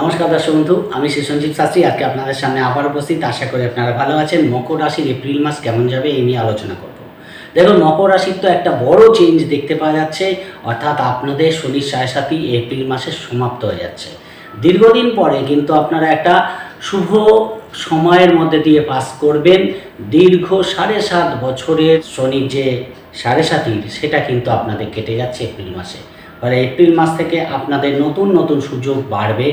নমস্কার দর্শক বন্ধু, আমি শ্রী সঞ্জীব শাস্ত্রী। আজকে আপনাদের সামনে আবার উপস্থিত। আশা করি আপনারা ভালো আছেন। মকর রাশির এপ্রিল মাস কেমন যাবে এই নিয়ে আলোচনা করব। দেখুন, মকর রাশির তো একটা বড় চেঞ্জ দেখতে পাওয়া যাচ্ছে। অর্থাৎ আপনাদের শনির সাড়ে সাথী এপ্রিল মাসে সমাপ্ত হয়ে যাচ্ছে। দীর্ঘদিন পরে কিন্তু আপনারা একটা শুভ সময়ের মধ্যে দিয়ে পাস করবেন। দীর্ঘ সাড়ে সাত বছরের শনির যে সাড়ে সাতির সেটা কিন্তু আপনাদের কেটে যাচ্ছে এপ্রিল মাসে। ফলে এপ্রিল মাস থেকে আপনাদের নতুন নতুন সুযোগ বাড়বে।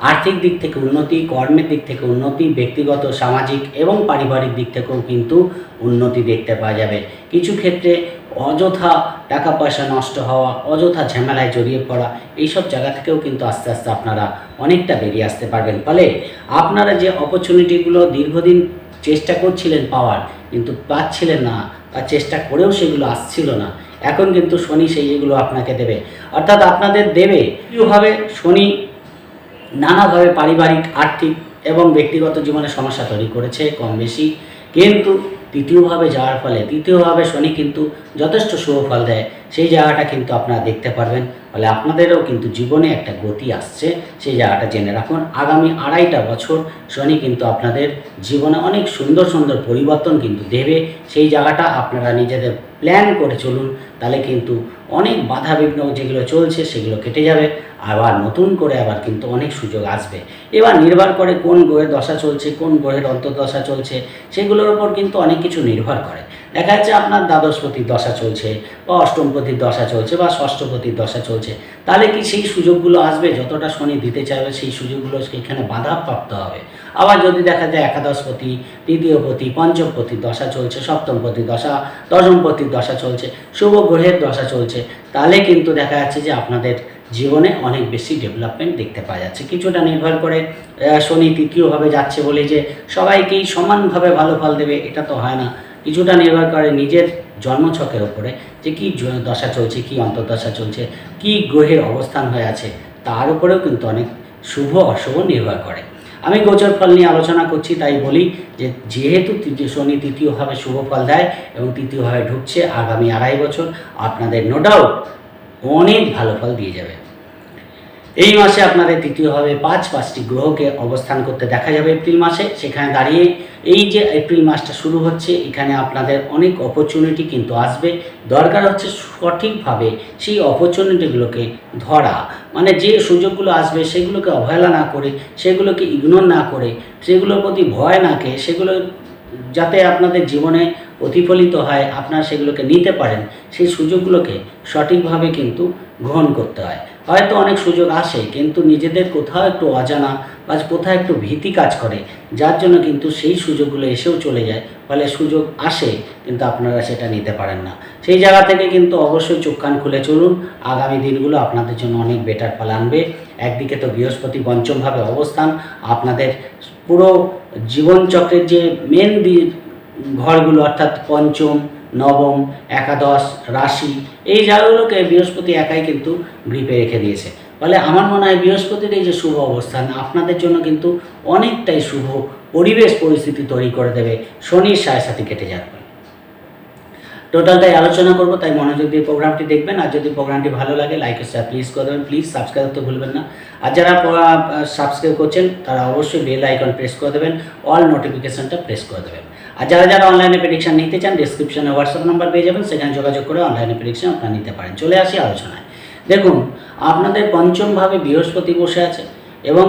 আর্থিক দিক থেকে উন্নতি, কর্মের দিক থেকে উন্নতি, ব্যক্তিগত, সামাজিক এবং পারিবারিক দিক থেকেও কিন্তু উন্নতি দেখতে পাওয়া যাবে। কিছু ক্ষেত্রে অযথা টাকা পয়সা নষ্ট হওয়া, অযথা ঝামেলায় জড়িয়ে পড়া, এইসব জায়গা থেকেও কিন্তু আস্তে আস্তে আপনারা অনেকটা বেরিয়ে আসতে পারবেন। ফলে আপনারা যে অপরচুনিটিগুলো দীর্ঘদিন চেষ্টা করছিলেন পাওয়ার, কিন্তু পাচ্ছিলেন না বা চেষ্টা করেও সেগুলো আসছিল না। এখন কিন্তু শনি সেই এগুলো আপনাকে দেবে। অর্থাৎ আপনাদের দেবে। কীভাবে শনি নানাভাবে পারিবারিক, আর্থিক এবং ব্যক্তিগত জীবনে সমস্যা তৈরি করেছে কম বেশি। কিন্তু তৃতীয়ভাবে যাওয়ার ফলে, তৃতীয়ভাবে শনি কিন্তু যথেষ্ট শুভ ফল দেয়। সেই জায়গাটা কিন্তু আপনারা দেখতে পারবেন। ফলে আপনাদেরও কিন্তু জীবনে একটা গতি আসছে। সেই জায়গাটা জেনে রাখুন। আগামী আড়াইটা বছর শনি কিন্তু আপনাদের জীবনে অনেক সুন্দর সুন্দর পরিবর্তন কিন্তু দেবে। সেই জায়গাটা আপনারা নিজেদের প্ল্যান করে চলুন, তাহলে কিন্তু অনেক বাধা বিঘ্ন যেগুলো চলছে সেগুলো কেটে যাবে, আবার নতুন করে আবার কিন্তু অনেক সুযোগ আসবে। এবার নির্ভর করে কোন গ্রহের দশা চলছে, কোন গ্রহের অন্তর্দশা চলছে, সেগুলোর ওপর কিন্তু অনেক কিছু নির্ভর করে। দেখা যাচ্ছে আপনার দ্বাদশপতির দশা চলছে, বা অষ্টমপতির দশা চলছে, বা ষষ্ঠপতির দশা চলছে, তাহলে কি সেই সুযোগগুলো আসবে? যতটা শনি দিতে চাইবে, সেই সুযোগগুলো এখানে বাধা প্রাপ্ত হবে। আবার যদি দেখা যায় একাদশপতি, তৃতীয়পতি পঞ্চমপতির দশা চলছে সপ্তমপতির দশা দশমপতির দশা চলছে, শুভ গ্রহের দশা চলছে, তাহলে কিন্তু দেখা যাচ্ছে যে আপনাদের জীবনে অনেক বেশি ডেভেলপমেন্ট দেখতে পাওয়া যাচ্ছে। কিছুটা নির্ভর করে শনি তৃতীয়ভাবে যাচ্ছে বলে যে সবাইকেই সমানভাবে ভালো ফল দেবে, এটা তো হয় না। কিছুটা নির্ভর করে নিজের জন্মছকের ওপরে যে কী দশা চলছে, কী অন্তর্দশা চলছে, কী গ্রহের অবস্থান হয়ে আছে, তার উপরেও কিন্তু অনেক শুভ অশুভ নির্ভর করে। আমি গোচর ফল নিয়ে আলোচনা করছি, তাই বলি যে যেহেতু শনি তৃতীয়ভাবে শুভ ফল দেয় এবং তৃতীয়ভাবে ঢুকছে আগামী আড়াই বছর, আপনাদের নো ডাউট অনেক ভালো ফল দিয়ে যাবে। এই মাসে আপনাদের তৃতীয়ভাবে পাঁচ পাঁচটি গ্রহকে অবস্থান করতে দেখা যাবে এপ্রিল মাসে। সেখানে দাঁড়িয়ে এই যে এপ্রিল মাসটা শুরু হচ্ছে, এখানে আপনাদের অনেক অপরচুনিটি কিন্তু আসবে। দরকার হচ্ছে সঠিকভাবে সেই অপরচুনিটিগুলোকে ধরা। মানে যে সুযোগগুলো আসবে, সেগুলোকে অবহেলা না করে, সেগুলোকে ইগনোর না করে, সেগুলোর প্রতি ভয় না খেয়ে, সেগুলো যাতে আপনাদের জীবনে প্রতিফলিত হয়, আপনারা সেগুলোকে নিতে পারেন, সেই সুযোগগুলোকে সঠিকভাবে কিন্তু গ্রহণ করতে হয়। হয়তো অনেক সুযোগ আসে, কিন্তু নিজেদের কোথাও একটু অজানা বা কোথাও একটু ভীতি কাজ করে, যার জন্য কিন্তু সেই সুযোগগুলো এসেও চলে যায়, ফলে সুযোগ আসে, কিন্তু আপনারা সেটা নিতে পারেন না। সেই জায়গা থেকে কিন্তু অবশ্যই চোখ কান খুলে চলুন, আগামী দিনগুলো আপনাদের জন্য অনেক বেটার ফল আনবে। একদিকে তো বৃহস্পতি পঞ্চমভাবে অবস্থান, আপনাদের পুরো জীবনচক্রের যে মেন ঘরগুলো, অর্থাৎ পঞ্চম নবম, একাদশ, রাশি, এই জায়গাগুলোকে বৃহস্পতি একাই কিন্তু গ্রিপে রেখে দিয়েছে। ফলে আমার মনে হয় বৃহস্পতির এই যে শুভ অবস্থান, আপনাদের জন্য কিন্তু অনেকটাই শুভ পরিবেশ পরিস্থিতি তৈরি করে দেবে। শনির সাড়ে সাথে কেটে যাবে। টোটালটাই আলোচনা করব, তাই মনোযোগ দিয়ে প্রোগ্রামটি দেখবেন। আর যদি প্রোগ্রামটি ভালো লাগে, লাইক শেয়ার প্লিজ করে দেবেন। প্লিজ সাবস্ক্রাইব করতে ভুলবেন না। আর যারা সাবস্ক্রাইব করছেন, তারা অবশ্যই বেল আইকন প্রেস করে দেবেন। অল নোটিফিকেশনটা প্রেস করে দেবেন। আর যারা যারা অনলাইনে প্রেডিকশন নিতে চান ডিসক্রিপশনে হোয়াটসঅ্যাপ নাম্বার পেয়ে যাবেন, সেখানে যোগাযোগ করে অনলাইনে প্রেডিকশন আপনারা নিতে পারেন। চলে আসি আলোচনায়। দেখুন, আপনাদের পঞ্চমভাবে বৃহস্পতি বসে আছে এবং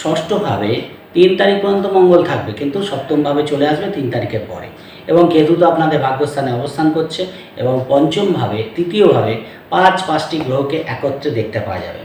ষষ্ঠভাবে তিন তারিখ পর্যন্ত মঙ্গল থাকবে, কিন্তু সপ্তমভাবে চলে আসবে তিন তারিখের পরে। এবং কেতু তো আপনাদের ভাগ্যস্থানে অবস্থান করছে এবং পঞ্চমভাবে, তৃতীয়ভাবে পাঁচ পাঁচটি গ্রহকে একত্রে দেখতে পাওয়া যাবে।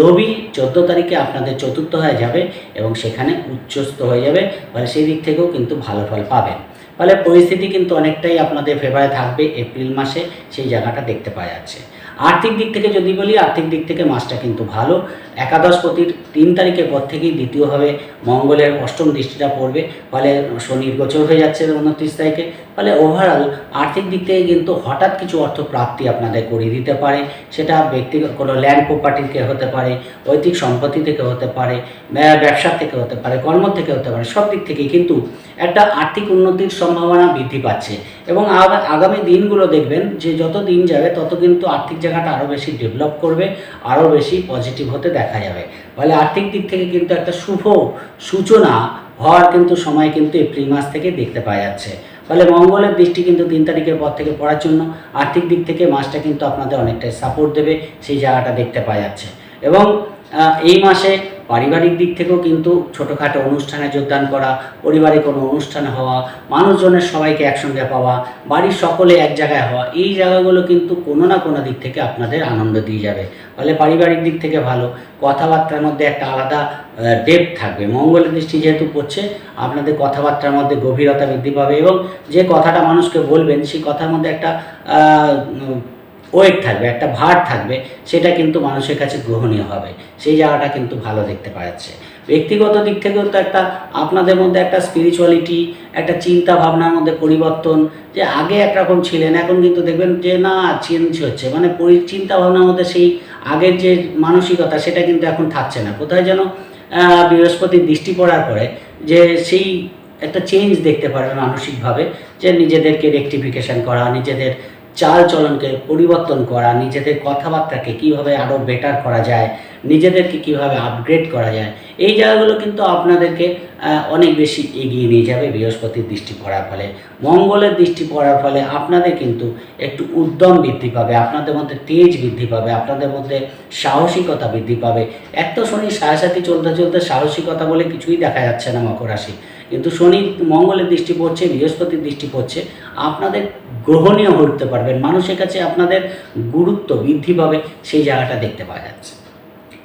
রবি চোদ্দ তারিখে আপনাদের চতুর্থ হয়ে যাবে এবং সেখানে উচ্চস্থ হয়ে যাবে, ফলে সেই দিক থেকেও কিন্তু ভালো ফল পাবেন। ফলে পরিস্থিতি কিন্তু অনেকটাই আপনাদের ফেভারে থাকবে এপ্রিল মাসে সেই জায়গাটা দেখতে পাওয়া যাচ্ছে। আর্থিক দিক থেকে যদি বলি, আর্থিক দিক থেকে মাসটা কিন্তু ভালো। একাদশপতির তিন তারিখের পর থেকেই দ্বিতীয়ভাবে মঙ্গলের অষ্টম দৃষ্টিটা পড়বে। ফলে শনির গোচর হয়ে যাচ্ছে উনত্রিশ তারিখে। ফলে ওভারঅল আর্থিক দিক থেকে কিন্তু হঠাৎ কিছু অর্থ প্রাপ্তি আপনাদের করিয়ে দিতে পারে। সেটা ব্যক্তিগত কোনো ল্যান্ড প্রপার্টি থেকে হতে পারে ঐতিক সম্পত্তি থেকে হতে পারে, ব্যা- ব্যবসা থেকে হতে পারে, কর্ম থেকে হতে পারে, সব দিক থেকেই কিন্তু একটা আর্থিক উন্নতির সম্ভাবনা বৃদ্ধি পাচ্ছে। এবং আগামী দিনগুলো দেখবেন যে যত দিন যাবে, তত কিন্তু আর্থিক জায়গাটা আরও বেশি ডেভেলপ করবে আরও বেশি পজিটিভ হতে দেখা যাবে। ফলে আর্থিক দিক থেকে কিন্তু একটা শুভ সূচনা হওয়ার কিন্তু সময় কিন্তু এপ্রিল মাস থেকে দেখতে পাওয়া যাচ্ছে। ফলে মঙ্গলের দৃষ্টি কিন্তু তিন তারিখের পর থেকে পড়ার জন্য আর্থিক দিক থেকে মাসটা কিন্তু আপনাদের অনেকটাই সাপোর্ট দেবে, সেই জায়গাটা দেখতে পাওয়া যাচ্ছে। এবং এই মাসে পারিবারিক দিক থেকেও কিন্তু ছোটোখাটো অনুষ্ঠানে যোগদান করা, পরিবারে কোনো অনুষ্ঠান হওয়া, মানুষজনের সবাইকে একসঙ্গে পাওয়া, বাড়ির সকলে এক জায়গায় হওয়া, এই জায়গাগুলো কিন্তু কোনো না কোনো দিক থেকে আপনাদের আনন্দ দিয়ে যাবে। ফলে পারিবারিক দিক থেকে ভালো। কথাবার্তার মধ্যে একটা আলাদা ডেপ থাকবে। মঙ্গলের দৃষ্টি যেহেতু পড়ছে, আপনাদের কথাবার্তার মধ্যে গভীরতা বৃদ্ধি পাবে এবং যে কথাটা মানুষকে বলবেন, সেই কথার মধ্যে একটা ওয়েট থাকবে, একটা ভার থাকবে, সেটা কিন্তু মানুষের কাছে গ্রহণীয় হবে। সেই জায়গাটা কিন্তু ভালো দেখতে পাওয়া যাচ্ছে। ব্যক্তিগত দিক থেকেও তো একটা আপনাদের মধ্যে একটা স্পিরিচুয়ালিটি একটা চিন্তা ভাবনার মধ্যে পরিবর্তন, যে আগে একরকম ছিলেন, এখন কিন্তু দেখবেন যে না চেঞ্জ হচ্ছে। মানে পরি চিন্তা ভাবনার মধ্যে সেই আগের যে মানসিকতা, সেটা কিন্তু এখন থাকছে না। কোথায় যেন বৃহস্পতির দৃষ্টি পড়ার পরে যে সেই একটা চেঞ্জ দেখতে পারবে মানসিকভাবে, যে নিজেদেরকে রেকটিফিকেশন করা, নিজেদের চাল চলনকে পরিবর্তন করা, নিজেদের কথাবার্তাকে কীভাবে আরও বেটার করা যায়, নিজেদেরকে কীভাবে আপগ্রেড করা যায়, এই জায়গাগুলো কিন্তু আপনাদেরকে অনেক বেশি এগিয়ে নিয়ে যাবে বৃহস্পতির দৃষ্টি পড়ার ফলে। মঙ্গলের দৃষ্টি পড়ার ফলে আপনাদের কিন্তু একটু উদ্যম বৃদ্ধি পাবে, আপনাদের মধ্যে তেজ বৃদ্ধি পাবে, আপনাদের মধ্যে সাহসিকতা বৃদ্ধি পাবে। এক তো শনি সাথে চলতে চলতে সাহসিকতা বলে কিছুই দেখা যাচ্ছে না মকর রাশি। কিন্তু শনি মঙ্গলের দৃষ্টি পড়ছে, বৃহস্পতির দৃষ্টি পড়ছে, আপনাদের গ্রহণীয় হতে পারবেন। মানুষের কাছে আপনাদের গুরুত্ব বৃদ্ধি পাবে, সেই জায়গাটা দেখতে পাওয়া যাচ্ছে।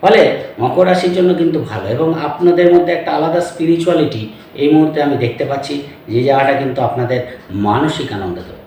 ফলে মকর রাশির জন্য কিন্তু ভালো এবং আপনাদের মধ্যে একটা আলাদা স্পিরিচুয়ালিটি এই মুহূর্তে আমি দেখতে পাচ্ছি, যে জায়গাটা কিন্তু আপনাদের মানসিক আনন্দ দেবে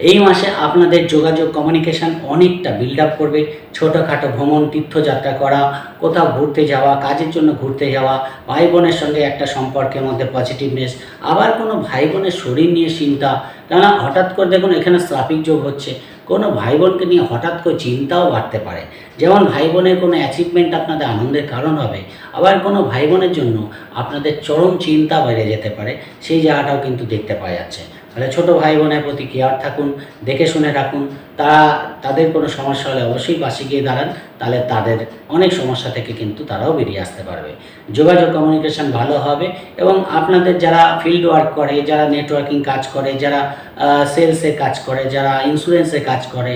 এই মাসে আপনাদের যোগাযোগ কমিউনিকেশন অনেকটা বিল্ড আপ করবে। ছোটোখাটো ভ্রমণ, তীর্থযাত্রা করা, কোথাও ঘুরতে যাওয়া, কাজের জন্য ঘুরতে যাওয়া ভাই বোনের সঙ্গে একটা সম্পর্কের মধ্যে পজিটিভনেস আবার কোনো ভাই বোনের শরীর নিয়ে চিন্তা। কেননা হঠাৎ করে দেখুন এখানে ট্রাফিক যোগ হচ্ছে। কোনো ভাই বোনকে নিয়ে হঠাৎ করে চিন্তাও বাড়তে পারে। যেমন ভাই বোনের কোনো অ্যাচিভমেন্ট আপনাদের আনন্দের কারণ হবে, আবার কোনো ভাই বোনের জন্য আপনাদের চরম চিন্তা বেড়ে যেতে পারে। সেই জায়গাটাও কিন্তু দেখতে পাওয়া যাচ্ছে। তাহলে ছোটো ভাই বোনের প্রতি কেয়ার থাকুন? দেখে শুনে রাখুন। তারা, তাদের কোনো সমস্যা হলে অবশ্যই পাশে গিয়ে দাঁড়ান। তাহলে তাদের অনেক সমস্যা থেকে কিন্তু তারাও বেরিয়ে আসতে পারবে। যোগাযোগ কমিউনিকেশন ভালো হবে এবং আপনাদের যারা ফিল্ড ওয়ার্ক করে, যারা নেটওয়ার্কিং কাজ করে, যারা সেলসে কাজ করে, যারা ইন্স্যুরেন্সে কাজ করে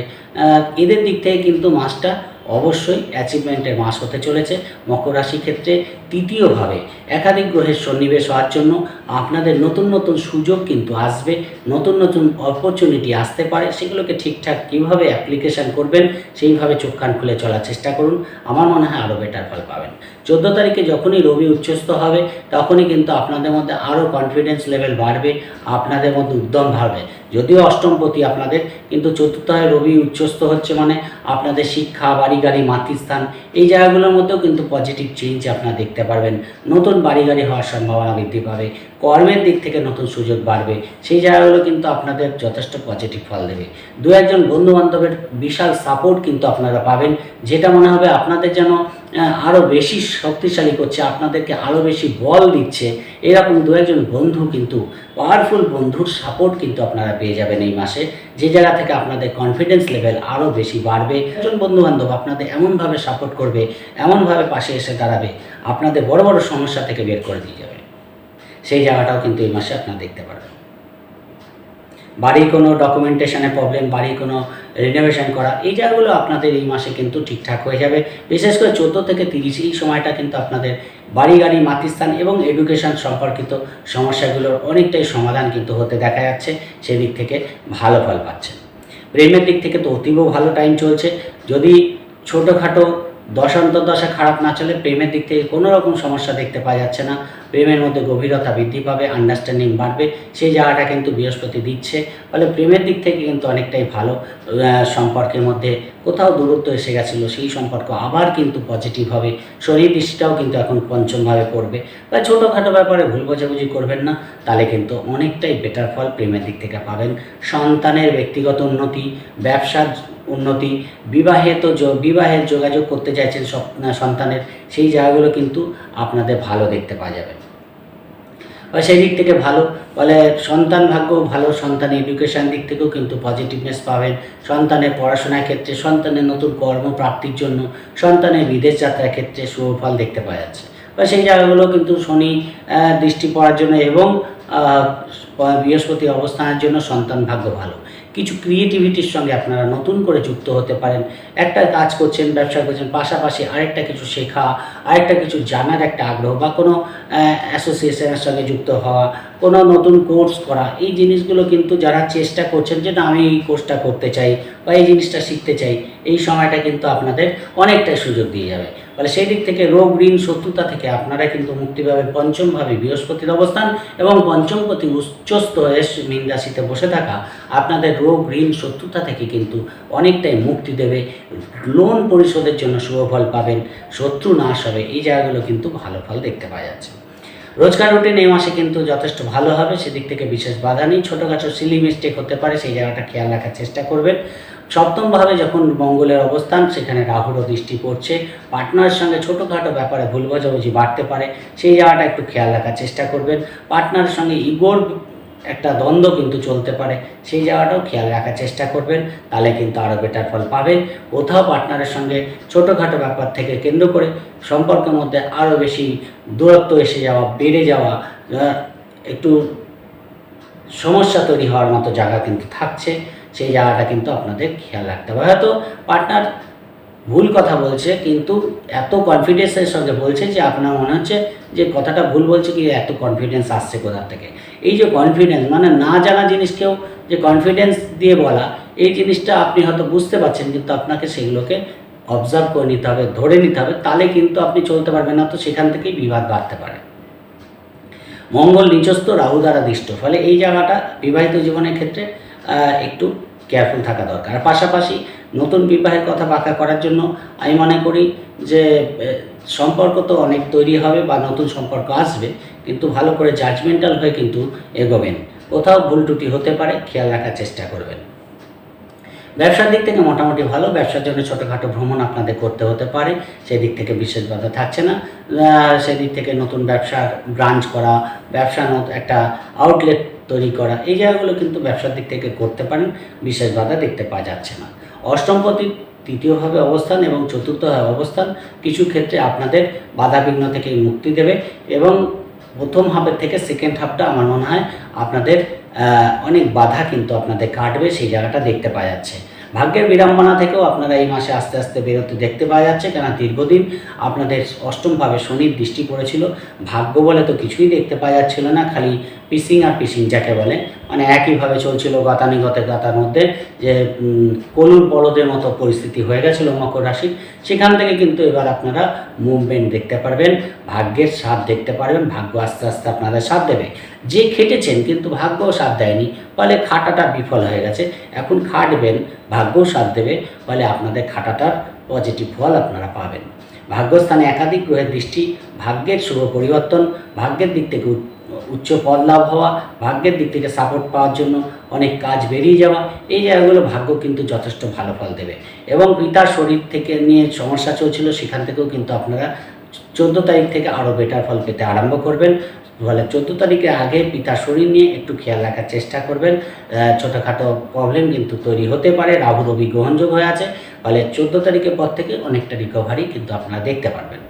এদের দিক থেকে কিন্তু মাসটা অবশ্যই অ্যাচিভমেন্টের মাস হতে চলেছে। মকর রাশি ক্ষেত্রে তৃতীয়ভাবে একাধিক গ্রহের সন্নিবেশ হওয়ার জন্য আপনাদের নতুন নতুন সুযোগ কিন্তু আসবে, নতুন নতুন অপরচুনিটি আসতে পারে, সেগুলোকে ঠিকঠাক কীভাবে অ্যাপ্লিকেশান করবেন, সেইভাবে চোখ কান খুলে চলার চেষ্টা করুন, আমার মনে হয় আরও বেটার ফল পাবেন। চোদ্দ তারিখে যখনই রবি উচ্চস্থ হবে, তখনই কিন্তু আপনাদের মধ্যে আরও কনফিডেন্স লেভেল বাড়বে, আপনাদের মধ্যে উদ্যম বাড়বে। যদিও অষ্টমপতি আপনাদের, কিন্তু চতুর্থ রবি উচ্চস্থ হচ্ছে মানে আপনাদের শিক্ষা বাড়ি গাড়ি মাতৃস্থান, এই জায়গাগুলোর মধ্যেও কিন্তু পজিটিভ চেঞ্জ আপনারা দেখতে পারবেন। নতুন বাড়ি গাড়ি হওয়ার সম্ভাবনা বৃদ্ধি পাবে, কর্মের দিক থেকে নতুন সুযোগ বাড়বে, সেই জায়গাগুলো কিন্তু আপনাদের যথেষ্ট পজিটিভ ফল দেবে। দু একজন বন্ধু বান্ধবের বিশাল সাপোর্ট কিন্তু আপনারা পাবেন, যেটা মনে হবে আপনাদের যেন আরও বেশি শক্তিশালী করছে, আপনাদেরকে আরও বেশি বল দিচ্ছে। এরকম দু একজন বন্ধু কিন্তু পাওয়ারফুল বন্ধুর সাপোর্ট কিন্তু আপনারা পেয়ে যাবেন এই মাসে। যে জায়গা থেকে আপনাদের কনফিডেন্স লেভেল আরও বেশি বাড়বে। একজন বন্ধু বান্ধব আপনাদের এমনভাবে সাপোর্ট করবে, এমনভাবে পাশে এসে দাঁড়াবে, আপনাদের বড় বড় সমস্যা থেকে বের করে দিয়ে যাবে। সেই জায়গাটাও কিন্তু এই মাসে আপনারা দেখতে পারবেন। বাড়ির কোনো ডকুমেন্টেশনের প্রবলেম বাড়ির কোনো রিনোভেশন করা, এই জায়গাগুলো আপনাদের এই মাসে কিন্তু ঠিকঠাক হয়ে যাবে। বিশেষ করে চোদ্দ থেকে তিরিশ এই সময়টা কিন্তু আপনাদের বাড়ি, গাড়ি, মাতৃস্থান এবং এডুকেশন সম্পর্কিত সমস্যাগুলোর অনেকটাই সমাধান কিন্তু হতে দেখা যাচ্ছে, সেদিক থেকে ভালো ফল পাচ্ছে। প্রেমের দিক থেকে তো অতীব ভালো টাইম চলছে। যদি ছোটোখাটো দশান্তর দশা খারাপ না চলে, প্রেমের দিক থেকে কোনো রকম সমস্যা দেখতে পাওয়া যাচ্ছে না। প্রেমের মধ্যে গভীরতা বৃদ্ধি পাবে আন্ডারস্ট্যান্ডিং বাড়বে, সেই জায়গাটা কিন্তু বৃহস্পতি দিচ্ছে। ফলে প্রেমের দিক থেকে কিন্তু অনেকটাই ভালো। সম্পর্কের মধ্যে কোথাও দূরত্ব এসে গেছিল, সেই সম্পর্ক আবার কিন্তু পজিটিভ হবে। শরীর দৃষ্টিটাও কিন্তু এখন পঞ্চমভাবে পড়বে। বা ছোটোখাটো ব্যাপারে ভুল বোঝাবুঝি করবেন না, তাহলে কিন্তু অনেকটাই বেটার ফল প্রেমের দিক থেকে পাবেন। সন্তানের ব্যক্তিগত উন্নতি, ব্যবসার উন্নতি, বিবাহে তো বিবাহের যোগাযোগ করতে চাইছেন সন্তানের, সেই জায়গাগুলো কিন্তু আপনাদের ভালো দেখতে পাওয়া যাবে। সেই দিক থেকে ভালো। বলে সন্তান ভাগ্য ভালো, সন্তান এডুকেশান দিক থেকেও কিন্তু পজিটিভনেস পাবেন। সন্তানের পড়াশোনার ক্ষেত্রে, সন্তানের নতুন কর্মপ্রাপ্তির জন্য, সন্তানের বিদেশ যাত্রার ক্ষেত্রে সুফল দেখতে পাওয়া যাচ্ছে। বা সেই জায়গাগুলো কিন্তু শনি দৃষ্টি পড়ার জন্য এবং বৃহস্পতি অবস্থানের জন্য সন্তান ভাগ্য ভালো। কিছু ক্রিয়েটিভিটির সঙ্গে আপনারা নতুন করে যুক্ত হতে পারেন। একটা কাজ করছেন, ব্যবসা করছেন, পাশাপাশি আরেকটা কিছু শেখা, আরেকটা কিছু জানার একটা আগ্রহ বা কোনো অ্যাসোসিয়েশনের সঙ্গে যুক্ত হওয়া, কোনো নতুন কোর্স করা, এই জিনিসগুলো কিন্তু যারা চেষ্টা করছেন যে, না, আমি এই কোর্সটা করতে চাই বা এই জিনিসটা শিখতে চাই এই সময়টা কিন্তু আপনাদের অনেকটাই সুযোগ দিয়ে যাবে। ফলে সেই দিক থেকে রোগ, ঋণ, শত্রুতা থেকে আপনারা কিন্তু মুক্তি পাবেন পঞ্চমভাবে বৃহস্পতির অবস্থান এবং পঞ্চমপতি এস মীন রাশিতে বসে থাকা আপনাদের রোগ, ঋণ, শত্রুতা থেকে কিন্তু অনেকটাই মুক্তি দেবে। লোন পরিশোধের জন্য শুভ ফল পাবেন, শত্রু নাশ হবে, এই জায়গাগুলো কিন্তু ভালো ফল দেখতে পাওয়া যাচ্ছে। রোজকার রুটিন এই মাসে কিন্তু যথেষ্ট ভালো হবে, সেদিক থেকে বিশেষ বাধা নেই। ছোটোখাটো সিলি মিস্টেক হতে পারে, সেই জায়গাটা খেয়াল রাখার চেষ্টা করবেন। সপ্তমভাবে যখন মঙ্গলের অবস্থান, সেখানে রাহুরও দৃষ্টি পড়ছে। পার্টনারের সঙ্গে ছোটোখাটো ব্যাপারে ভুল বোঝাবুঝি বাড়তে পারে, সেই জায়গাটা একটু খেয়াল রাখার চেষ্টা করবেন। পার্টনারের সঙ্গে ইগোর একটা দ্বন্দ্ব কিন্তু চলতে পারে। সেই জায়গাটাও খেয়াল রাখার চেষ্টা করবেন, তাহলে কিন্তু আরও বেটার ফল পাবেন। কোথাও পার্টনারের সঙ্গে ছোটোখাটো ব্যাপার থেকে কেন্দ্র করে সম্পর্কের মধ্যে আরও বেশি দূরত্ব এসে যাওয়া, বেড়ে যাওয়া একটু সমস্যা তৈরি হওয়ার মতো জায়গা কিন্তু থাকছে। সেই জায়গাটা কিন্তু আপনাদের খেয়াল রাখতে হবে। হয়তো পার্টনার ভুল কথা বলছে, কিন্তু এত কনফিডেন্সের সঙ্গে বলছে যে আপনার মনে হচ্ছে যে কথাটা ভুল বলছে কি এত কনফিডেন্স আসছে কোথা থেকে? এই যে কনফিডেন্স মানে না জানা জিনিসকেও যে কনফিডেন্স দিয়ে বলা, এই জিনিসটা আপনি হয়তো বুঝতে পারছেন, কিন্তু আপনাকে সেগুলোকে অবজার্ভ করে নিতে হবে, ধরে নিতে হবে, তাহলে কিন্তু আপনি চলতে পারবেন না, তো সেখান থেকেই বিবাদ বাড়তে পারে। মঙ্গল নিচস্থ রাহু দ্বারা দৃষ্ট, ফলে এই জায়গাটা বিবাহিত জীবনের ক্ষেত্রে একটু কেয়ারফুল থাকা দরকার। পাশাপাশি নতুন বিবাহের কথা বাঁকা করার জন্য আমি মনে করি যে সম্পর্ক তো অনেক তৈরি হবে বা নতুন সম্পর্ক আসবে, কিন্তু ভালো করে জাজমেন্টাল হয়ে কিন্তু এগোবেন। কোথাও ভুল ত্রুটি হতে পারে, খেয়াল রাখার চেষ্টা করবেন। ব্যবসার দিক থেকে মোটামুটি ভালো, ব্যবসার জন্য ছোটোখাটো ভ্রমণ আপনাদের করতে হতে পারে সেই দিক থেকে বিশেষ বাধা থাকছে না। সেদিক থেকে নতুন ব্যবসার ব্রাঞ্চ করা, ব্যবসা একটা আউটলেট তৈরি করা। এই জায়গাগুলো কিন্তু ব্যবসার দিক থেকে করতে পারেন, বিশেষ বাধা দেখতে পাওয়া যাচ্ছে না। অষ্টমপতি তৃতীয়ভাবে অবস্থান এবং চতুর্থভাবে অবস্থান। কিছু ক্ষেত্রে আপনাদের বাধা বিঘ্ন থেকে মুক্তি দেবে এবং প্রথম হাফের থেকে সেকেন্ড হাফটা আমার মনে হয় আপনাদের অনেক বাধা কিন্তু আপনাদের কাটবে, সেই জায়গাটা দেখতে পাওয়া যাচ্ছে। ভাগ্যের বিড়ম্বনা থেকেও আপনারা এই মাসে আস্তে আস্তে বেরোতে দেখতে পাওয়া যাচ্ছে, কেন দীর্ঘদিন আপনাদের অষ্টমভাবে শনির দৃষ্টি পড়েছিল। ভাগ্য বলে তো কিছুই দেখতে পাওয়া যাচ্ছিল না, খালি পিসিং আর পিসিং যাকে বলে মানে একইভাবে চলছিল গতানুগতে গাতার মধ্যে যে কলুর বড়দের মতো পরিস্থিতি হয়ে গেছিল মকর রাশির সেখান থেকে কিন্তু এবার আপনারা মুভমেন্ট দেখতে পারবেন, ভাগ্যের সাথ দেখতে পারবেন, ভাগ্য আস্তে আস্তে আপনাদের সাথ দেবে। যে খেটেছেন কিন্তু ভাগ্য সাথ দেয়নি, ফলে খাটাটা বিফল হয়ে গেছে। এখন খাটবেন, ভাগ্যও সাথ দেবে, ফলে আপনাদের খাটাটার পজিটিভ ফল আপনারা পাবেন। ভাগ্যস্থানে একাধিক গ্রহের দৃষ্টি, ভাগ্যের শুভ পরিবর্তন, ভাগ্যের দিক থেকে উচ্চ- পদ লাভ হওয়া, ভাগ্যের দিক থেকে সাপোর্ট পাওয়ার জন্য অনেক কাজ বেরিয়ে যাওয়া, এই জায়গাগুলো ভাগ্য কিন্তু যথেষ্ট ভালো ফল দেবে। এবং পিতার শরীর থেকে নিয়ে সমস্যা চলছিল, সেখান থেকেও কিন্তু আপনারা চোদ্দ তারিখ থেকে আরও বেটার ফল পেতে আরম্ভ করবেন। ফলে চোদ্দ তারিখের আগে পিতার শরীর নিয়ে একটু খেয়াল রাখার চেষ্টা করবেন। ছোটোখাটো প্রবলেম কিন্তু তৈরি হতে পারে, রাহু রবি গ্রহণযোগ হয়ে আছে। ফলে চোদ্দ তারিখের পর থেকে অনেকটা রিকভারি কিন্তু আপনারা দেখতে পারবেন।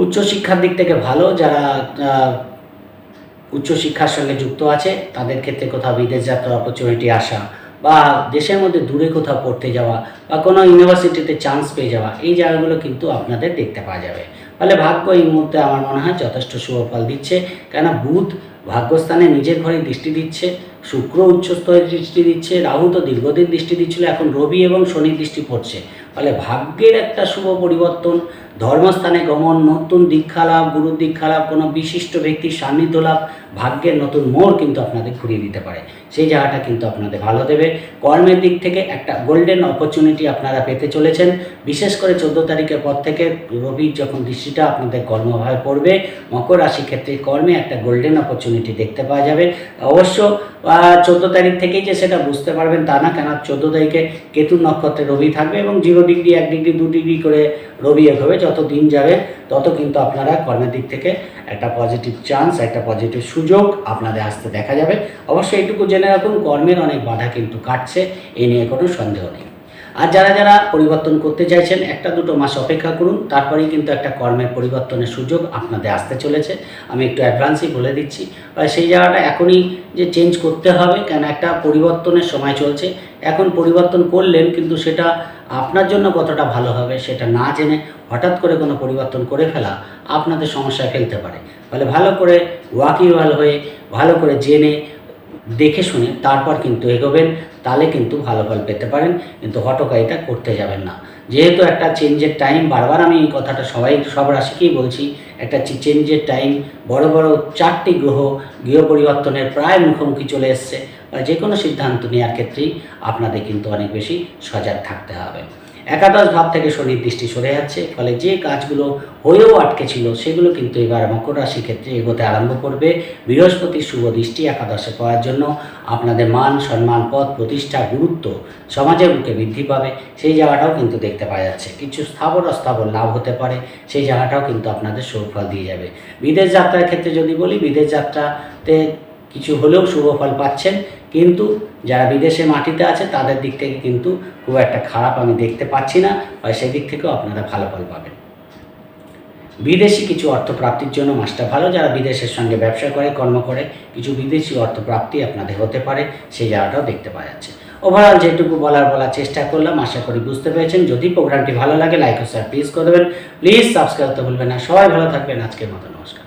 উচ্চশিক্ষার দিক থেকে ভালো, যারা উচ্চশিক্ষার সঙ্গে যুক্ত আছে, তাদের ক্ষেত্রে কোথাও বিদেশ যাত্রার অপরচুনিটি আসা বা দেশের মধ্যে দূরে কোথাও পড়তে যাওয়া বা কোনো ইউনিভার্সিটিতে চান্স পেয়ে যাওয়া, এই জায়গাগুলো কিন্তু আপনাদের দেখতে পাওয়া যাবে। ফলে ভাগ্য এই মুহূর্তে আমার মনে হয় যথেষ্ট শুভ ফল দিচ্ছে কেন বুধ ভাগ্যস্থানে নিজের ঘরে দৃষ্টি দিচ্ছে, শুক্র উচ্চস্তরে দৃষ্টি দিচ্ছে, রাহু তো দীর্ঘদিন দৃষ্টি দিচ্ছিল, এখন রবি এবং শনি দৃষ্টি পড়ছে। ফলে ভাগ্যের একটা শুভ পরিবর্তন, ধর্মস্থানে গমন, নতুন দীক্ষা লাভ, গুরুর দীক্ষা লাভ, কোনো বিশিষ্ট ব্যক্তির সান্নিধ্য লাভ, ভাগ্যের নতুন মোড় কিন্তু আপনাদের ঘুরিয়ে দিতে পারে। সেই জায়গাটা কিন্তু আপনাদের ভালো দেবে। কর্মের দিক থেকে একটা গোল্ডেন অপরচুনিটি আপনারা পেতে চলেছেন। বিশেষ করে চোদ্দ তারিখের পর থেকে রবির যখন দৃষ্টিটা আপনাদের কর্মভাবে পড়বে, মকর রাশি ক্ষেত্রে কর্মে একটা গোল্ডেন অপরচুনিটি দেখতে পাওয়া যাবে। অবশ্য চোদ্দ তারিখ থেকেই যে সেটা বুঝতে পারবেন তা না কেন চোদ্দ তারিখে কেতু নক্ষত্রে রবি থাকবে এবং জিরো ডিগ্রি, এক ডিগ্রি, দু ডিগ্রি করে রবি এক হবে, যত দিন যাবে তত কিন্তু আপনারা কর্মের দিক থেকে একটা পজিটিভ চান্স একটা পজিটিভ সুযোগ আপনাদের আসতে দেখা যাবে। অবশ্যই এইটুকু জেনে রাখুন, কর্মের অনেক বাধা কিন্তু কাটছে, এ নিয়ে কোনো সন্দেহ নেই। আর যারা যারা পরিবর্তন করতে চাইছেন, একটা দুটো মাস অপেক্ষা করুন, তারপরেই কিন্তু একটা কর্মের পরিবর্তনের সুযোগ আপনাদের আসতে চলেছে। আমি একটু অ্যাডভান্সই বলে দিচ্ছি। সেই জায়গাটা এখনই যে চেঞ্জ করতে হবে, কেন একটা পরিবর্তনের সময় চলছে। এখন পরিবর্তন করলেন, কিন্তু সেটা আপনার জন্য কতটা ভালো হবে সেটা না জেনে হঠাৎ করে কোনো পরিবর্তন করে ফেলা আপনাদের সমস্যায় ফেলতে পারে। ফলে ভালো করে ওয়াকিওয়াল হয়ে, ভালো করে জেনে, দেখে শুনে তারপর কিন্তু এগোবেন। তাহলে কিন্তু ভালো ফল পেতে পারেন, কিন্তু হটকারিতা করতে যাবেন না। যেহেতু একটা চেঞ্জের টাইম বারবার আমি এই কথাটা সবাই, সব রাশিকেই বলছি, একটা চেঞ্জের টাইম বড় বড় চারটি গ্রহ গৃহ পরিবর্তনের প্রায় মুখোমুখি চলে এসছে। যে কোনো সিদ্ধান্ত নেওয়ার ক্ষেত্রেই আপনাদের কিন্তু অনেক বেশি সজাগ থাকতে হবে। একাদশ ভাব থেকে শনির দৃষ্টি সরে যাচ্ছে, ফলে যে কাজগুলো হয়েও আটকে ছিল, সেগুলো কিন্তু এবার মকর রাশির ক্ষেত্রে এগোতে আরম্ভ করবে। বৃহস্পতির শুভ দৃষ্টি একাদশে পাওয়ার জন্য আপনাদের মান, সম্মান পদ প্রতিষ্ঠা, গুরুত্ব সমাজের মুখে বৃদ্ধি পাবে। সেই জায়গাটাও কিন্তু দেখতে পাওয়া যাচ্ছে। কিছু স্থাবর অস্থাবর লাভ হতে পারে, সেই জায়গাটাও কিন্তু আপনাদের সুফল দিয়ে যাবে। বিদেশ যাত্রার ক্ষেত্রে যদি বলি, বিদেশ যাত্রাতে কিছু হলেও শুভ ফল পাচ্ছেন। কিন্তু যারা বিদেশে মাটিতে আছে, তাদের দিক থেকে কিন্তু খুব একটা খারাপ আমি দেখতে পাচ্ছি না, বা সেই দিক থেকেও আপনারা ভালো ফল পাবেন। বিদেশি কিছু অর্থ প্রাপ্তির জন্য মাসটা ভালো, যারা বিদেশের সঙ্গে ব্যবসা করে, কর্ম করে, কিছু বিদেশি অর্থ প্রাপ্তি আপনাদের হতে পারে, সেই জায়গাটাও দেখতে পাওয়া যাচ্ছে। ওভারঅল যেটুকু বলার বলার চেষ্টা করলাম, আশা করি বুঝতে পেরেছেন। যদি প্রোগ্রামটি ভালো লাগে লাইক ও শেয়ার প্লিজ করে দেবেন। প্লিজ সাবস্ক্রাইব করতে ভুলবেন না। সবাই ভালো থাকবেন। আজকের মতো নমস্কার।